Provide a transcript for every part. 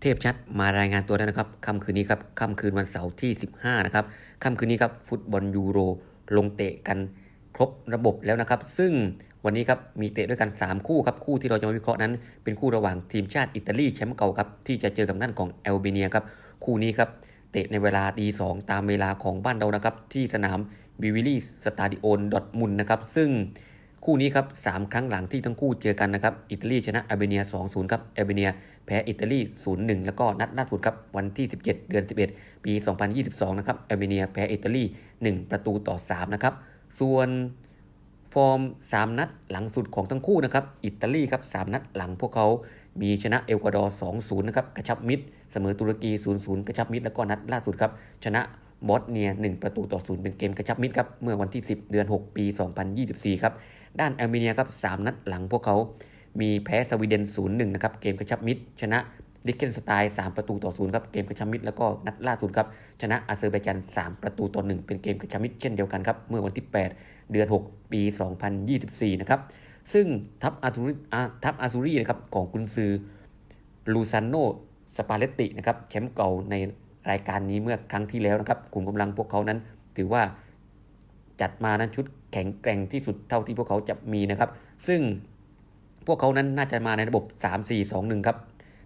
เทพชัดมารายงานตัวแล้วนะครับค่ำคืนนี้ครับค่ำคืนวันเสาร์ที่ 15 นะครับค่ำคืนนี้ครับฟุตบอลยูโรลงเตะกันครบระบบแล้วนะครับ ซึ่งวันนี้ครับมีเตะด้วยกัน 3 คู่ครับคู่ที่เราจะมาวิเคราะห์นั้น เป็นคู่ระหว่างทีมชาติอิตาลีแชมป์เก่าครับที่จะเจอกับนั่นของแอลเบเนียครับคู่นี้ครับเตะในเวลาตีสองตามเวลาของบ้านเรานะครับที่สนามบิวิลี่สตาดิโอนดอทมุนนะครับซึ่ง คู่นี้ครับสามครั้งหลังที่ทั้งคู่เจอกันนะครับอิตาลีชนะอาร์เบเนีย 2-0 ครับอาร์เบเนียแพ้อิตาลี 0-1 แล้วก็นัดล่าสุดครับวันที่ 17 เดือน 11 ปี 2022 นะครับอาร์เบเนียแพ้อิตาลี 1 ประตูต่อ 3 นะครับ ส่วนฟอร์ม 3 นัดหลังสุดของทั้งคู่นะครับอิตาลีครับ3นัดหลังพวกเขามีชนะเอลกวาดอร์ 2-0 นะครับกระชับมิตรเสมอตุรกี 0-0 กระชับมิตรแล้วก็นัดล่าสุดครับชนะบอสเนีย 1 ประตูต่อ 0 เป็นเกมกระชับมิตรครับเมื่อวันที่ 10 เดือน 6 ปี 2024 ครับ ด้านอาร์เมเนียครับ3นัดหลังพวกเขามีแพ้สวีเดน 0-1 นะครับ เกมกระชับมิตรชนะลิกเกนสไตน์3ประตูต่อ0ครับ เกมกระชับมิตรแล้วก็นัดล่าสุดครับ ชนะอาเซอร์ไบจัน 3 ประตูต่อ1เป็นเกมกระชับมิตรเช่นเดียวกันครับ เมื่อวันที่ 8 เดือน 6 ปี 2024 นะครับ ซึ่งทัพอาซูรีทัพอาซูรีนะครับของกุนซือลูซานโนสปาเลตตินะครับแชมป์เก่าในรายการนี้เมื่อครั้งที่แล้วนะครับกลุ่มกำลังพวกเขานั้นถือว่า จัดมานั้นชุดแข็งแกร่งที่สุดเท่าที่พวกเขาจะมีนะครับ ซึ่งพวกเขานั้นน่าจะมาในระบบ 3-4-2-1 ครับ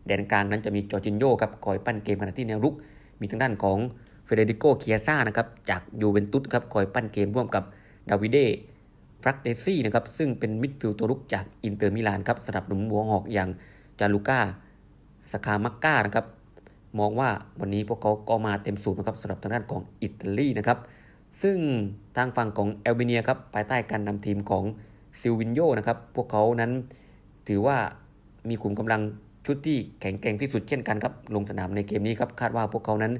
แดนกลางนั้นจะมีจอร์จินโยครับคอยปั้นเกมขณะที่แนวรุก มีทางด้านของเฟเดริโกเคียซ่านะครับจากยูเวนตุสครับคอยปั้นเกมร่วมกับดาวิเดฟรักเดซี่นะครับซึ่งเป็นมิดฟิลด์ตัวรุกจากอินเตอร์มิลานครับสนับสนุนหัวหอกอย่างจาลูก้าสคามักก้านะครับมองว่าวันนี้พวกเขาก็มาเต็มสูบนะครับสำหรับทางด้านของอิตาลีนะครับ ซึ่งทางฝั่งของแอลเบเนียครับภายใต้การนำทีมของซิลวินโยนะครับ พวกเขานั้นถือว่ามีขุมกำลังชุดที่แข็งแกร่งที่สุดเช่นกันครับ ลงสนามในเกมนี้ครับ คาดว่าพวกเขานั้น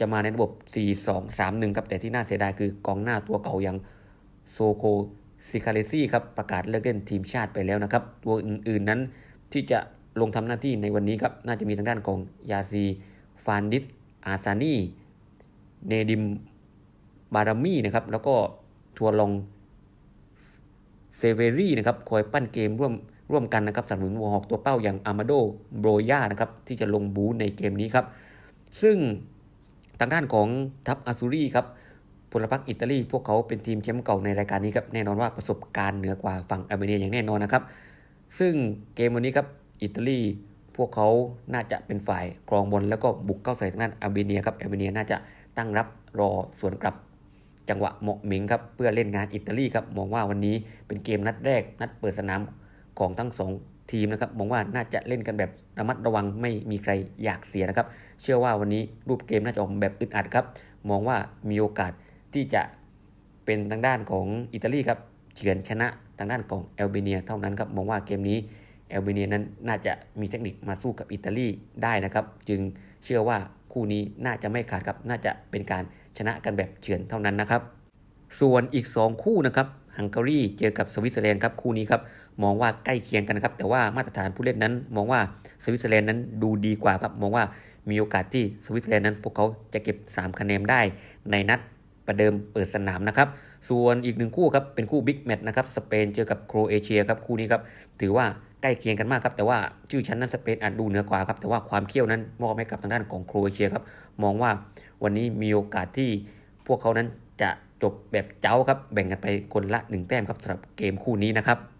จะมาในระบบ 4-2-3-1 ครับ แต่ที่น่าเสียดายคือกองหน้าตัวเก่าอย่างโซโคซิคาเลซี่ครับ ประกาศเลิกเล่นทีมชาติไปแล้วนะครับ ตัวอื่นๆนั้นที่จะลงทำหน้าที่ในวันนี้ครับ น่าจะมีทางด้านของยาซี ฟานดิส อาซานี เนดิม บารามี่นะครับ แล้วก็ทัวร์ลองเซเวรี่นะครับ คอยปั้นเกมร่วมร่วมกันนะครับสนับสนุนวอหอกตัวเป้าอย่างอามาโดโบรยานะครับ ที่จะลงบูในเกมนี้ครับ ซึ่งทางด้านของทัพอาซูรีครับพลพรรคอิตาลีพวกเขาเป็นทีมแชมป์เก่าในรายการนี้ครับแน่นอนว่าประสบการณ์เหนือกว่าฝั่งอาร์เมเนียอย่างแน่นอนนะครับ ซึ่งเกมวันนี้ครับอิตาลีพวกเขาน่าจะเป็นฝ่ายครองบอลแล้วก็บุกเข้าใส่ทางด้านอาร์เมเนียครับอาร์เมเนียน่าจะตั้งรับรอสวนกลับ จังหวะเหมาะเหม็งครับเพื่อเล่นงานอิตาลีครับมองว่าวันนี้เป็นเกมนัดแรก นัดเปิดสนามของทั้งสองทีมนะครับมองว่าน่าจะเล่นกันแบบระมัดระวังไม่มีใครอยากเสียนะครับ เชื่อว่าวันนี้รูปเกมน่าจะออกแบบอึดอัดครับ มองว่ามีโอกาสที่จะเป็นทางด้านของอิตาลีครับเฉือนชนะทางด้านของแอลเบเนียเท่านั้นครับมองว่าเกมนี้แอลเบเนียนั้นน่าจะมีเทคนิคมาสู้กับอิตาลีได้นะครับ จึงเชื่อว่าคู่นี้น่าจะไม่ขาดครับน่าจะเป็นการ ชนะกันแบบเฉือนเท่านั้นนะครับ ส่วนอีก 2 คู่นะครับฮังการีเจอกับสวิตเซอร์แลนด์ครับคู่นี้ครับมองว่าใกล้เคียงกันนะครับแต่ว่ามาตรฐานผู้เล่นนั้น มองว่าสวิตเซอร์แลนด์นั้นดูดีกว่าครับมองว่ามีโอกาสที่สวิตเซอร์แลนด์นั้น พวกเขาจะเก็บ 3 คะแนนได้ในนัดประเดิมเปิดสนามนะครับ ส่วนอีกหนึ่งคู่ครับเป็นคู่บิ๊กแมตช์นะครับสเปนเจอกับโครเอเชียครับคู่นี้ครับถือว่า ใกล้เคียงกันมากครับแต่ว่าชื่อชั้นนั้นสเปนอาจดูเหนือกว่าครับแต่ว่าความเขี้ยวนั้นมอบให้กับทางด้านของโครเอเชียครับมองว่าวันนี้มีโอกาสที่พวกเขานั้นจะจบแบบเจ้าครับแบ่งกันไปคนละหนึ่งแต้มครับสำหรับเกมคู่นี้นะครับ